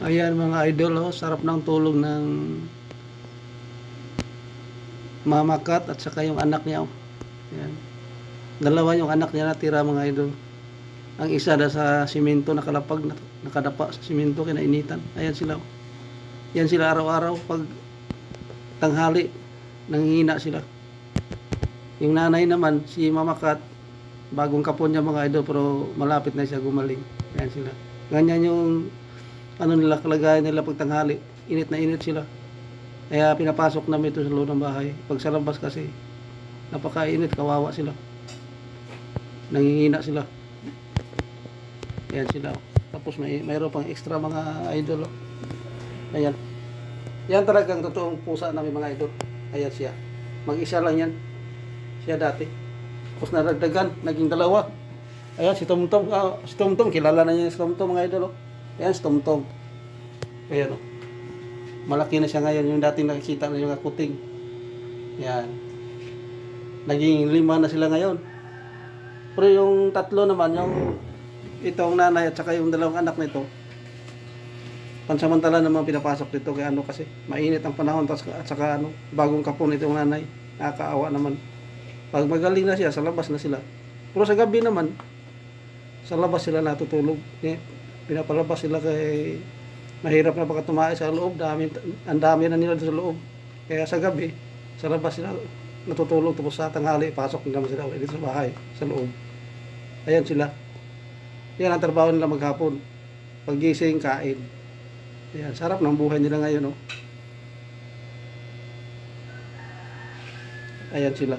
Ayan mga idol, oh, sarap ng tulog ng Mama Kat at saka yung anak niya. Oh. Ayan. Dalawa yung anak niya natira mga idol. Ang isa na sa simento nakalapag, nak- nakadapa sa simento, kinainitan. Ayan sila. oh. Yan sila araw-araw pag tanghali, nangihina sila. Yung nanay naman, si Mama Kat, bagong kapon niya mga idol, pero malapit na siya gumaling. Ayan sila. Ganyan yung ano nila, kalagayan nila pag tanghali. Init na init sila. Kaya pinapasok namin ito sa loob ng bahay. Pag sa labas kasi, napakainit, kawawa sila. Nangihina sila. Ayan sila. Tapos may mayroon pang extra mga idol. oh. Ayan. Yan talagang totoong pusa namin mga idol. Ayan siya. Mag-isa lang yan. Siya dati. Tapos naragdagan, naging dalawa. Ayan, si Tomtom. Ah, si Tomtom, kilala na niya si Tomtom mga idol. Oh. Ayan, si Tomtom. Ayan, oh. Malaki na siya ngayon. Yung dating nakikita na yung akuting. Ayan. Naging lima na sila ngayon. Pero yung tatlo naman, yung itong nanay at saka yung dalawang anak nito, pansamantala naman pinapasok dito kaya ano kasi mainit ang panahon tas, at saka ano, bagong kapon itong nanay. Nakakaawa naman. Pag magaling na siya, sa labas na sila. Pero sa gabi naman, sa labas sila natutulog. Eh, pinapalabas sila kay mahirap na baka tumae sa loob. Dami, ang dami na nila sa loob. Kaya sa gabi, sa labas sila natutulog. Tapos sa tanghali, pasok naman sila ulit sa bahay, sa loob. Ayan sila. Yan ang trabaho nila maghapon. Paggising, kain. Ayan, sarap ng buhay nila ngayon, no? Ayan sila.